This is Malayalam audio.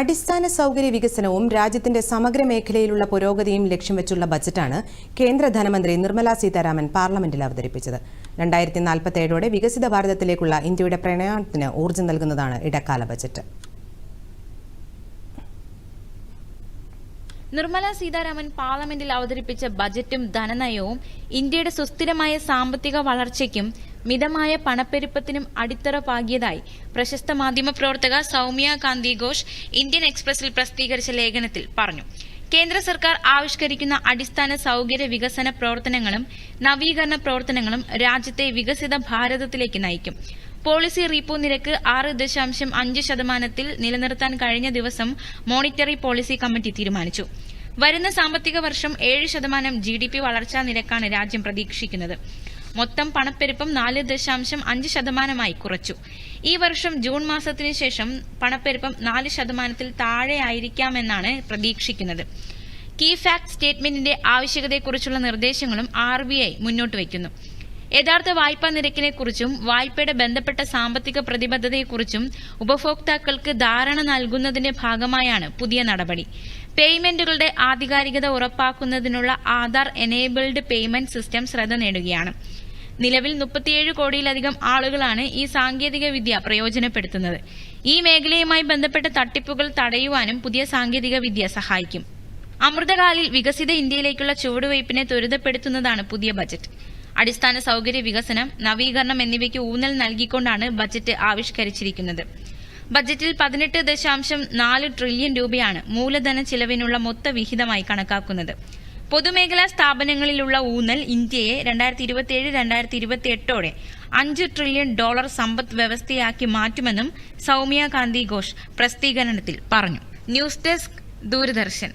അടിസ്ഥാന സൗകര്യ വികസനവും രാജ്യത്തിന്റെ സമഗ്ര മേഖലയിലുള്ള പുരോഗതിയും ലക്ഷ്യം വെച്ചുള്ള ബജറ്റാണ് കേന്ദ്ര ധനമന്ത്രി നിർമ്മല സീതാരാമൻ പാർലമെന്റിൽ അവതരിപ്പിച്ചത്. രണ്ടായിരത്തി നാൽപ്പത്തേഴോടെ വികസിത ഭാരതത്തിലേക്കുള്ള ഇന്ത്യയുടെ പ്രണയത്തിന് ഊർജം നൽകുന്നതാണ് ഇടക്കാല ബജറ്റ്. നിർമ്മല സീതാരാമൻ പാർലമെന്റിൽ അവതരിപ്പിച്ച ബജറ്റും ധനനയവും ഇന്ത്യയുടെ സുസ്ഥിരമായ സാമ്പത്തിക വളർച്ചയ്ക്കും മിതമായ പണപ്പെരുപ്പത്തിനും അടിത്തറ പാകിയതായി പ്രശസ്ത മാധ്യമപ്രവർത്തക സൗമ്യ കാന്തി ഘോഷ് ഇന്ത്യൻ എക്സ്പ്രസിൽ പ്രസിദ്ധീകരിച്ച ലേഖനത്തിൽ പറഞ്ഞു. കേന്ദ്ര സർക്കാർ ആവിഷ്കരിക്കുന്ന അടിസ്ഥാന സൗകര്യ വികസന പ്രവർത്തനങ്ങളും നവീകരണ പ്രവർത്തനങ്ങളും രാജ്യത്തെ വികസിത ഭാരതത്തിലേക്ക് നയിക്കും. പോളിസി റീപ്പോ നിരക്ക് ആറ് ദശാംശം അഞ്ച് ശതമാനത്തിൽ നിലനിർത്താൻ കഴിഞ്ഞ ദിവസം മോണിറ്ററി പോളിസി കമ്മിറ്റി തീരുമാനിച്ചു. വരുന്ന സാമ്പത്തിക വർഷം ഏഴ് ശതമാനം ജി ഡി പി വളർച്ചാ നിരക്കാണ് രാജ്യം പ്രതീക്ഷിക്കുന്നത്. മൊത്തം പണപ്പെരുപ്പം നാല് ദശാംശം അഞ്ച് ശതമാനമായി കുറച്ചു. ഈ വർഷം ജൂൺ മാസത്തിന് ശേഷം പണപ്പെരുപ്പം നാല് ശതമാനത്തിൽ താഴെയായിരിക്കാമെന്നാണ് പ്രതീക്ഷിക്കുന്നത്. കീ ഫാക്ട് സ്റ്റേറ്റ്മെന്റിന്റെ ആവശ്യകതയെക്കുറിച്ചുള്ള നിർദ്ദേശങ്ങളും ആർ ബി ഐ മുന്നോട്ട് വയ്ക്കുന്നു. യഥാർത്ഥ വായ്പാ നിരക്കിനെക്കുറിച്ചും വായ്പയുടെ ബന്ധപ്പെട്ട സാമ്പത്തിക പ്രതിബദ്ധതയെക്കുറിച്ചും ഉപഭോക്താക്കൾക്ക് ധാരണ നൽകുന്നതിന്റെ ഭാഗമായാണ് പുതിയ നടപടി. പേയ്മെന്റുകളുടെ ആധികാരികത ഉറപ്പാക്കുന്നതിനുള്ള ആധാർ എനേബിൾഡ് പേയ്മെന്റ് സിസ്റ്റം ശ്രദ്ധ നേടുകയാണ്. നിലവിൽ മുപ്പത്തിയേഴ് കോടിയിലധികം ആളുകളാണ് ഈ സാങ്കേതിക വിദ്യ പ്രയോജനപ്പെടുത്തുന്നത്. ഈ മേഖലയുമായി ബന്ധപ്പെട്ട തട്ടിപ്പുകൾ തടയുവാനും പുതിയ സാങ്കേതിക വിദ്യ സഹായിക്കും. അമൃതകാലിൽ വികസിത ഇന്ത്യയിലേക്കുള്ള ചുവടുവയ്പ്പിനെ ത്വരിതപ്പെടുത്തുന്നതാണ് പുതിയ ബജറ്റ്. അടിസ്ഥാന സൗകര്യ വികസനം നവീകരണം എന്നിവയ്ക്ക് ഊന്നൽ നൽകിക്കൊണ്ടാണ് ബജറ്റ് ആവിഷ്കരിച്ചിരിക്കുന്നത്. ബജറ്റിൽ പതിനെട്ട് ദശാംശം നാല് ട്രില്യൺ രൂപയാണ് മൂലധന ചിലവിനുള്ള മൊത്ത വിഹിതമായി കണക്കാക്കുന്നത്. പൊതുമേഖലാ സ്ഥാപനങ്ങളിലുള്ള ഊന്നൽ ഇന്ത്യയെ രണ്ടായിരത്തി ഇരുപത്തിയേഴ് രണ്ടായിരത്തി ഇരുപത്തി എട്ടോടെ അഞ്ച് ട്രില്യൺ ഡോളർ സമ്പദ് വ്യവസ്ഥയാക്കി മാറ്റുമെന്നും സൗമ്യ കാന്തി ഘോഷ് പ്രസിദ്ധീകരണത്തിൽ പറഞ്ഞു. News desk Doordarshan.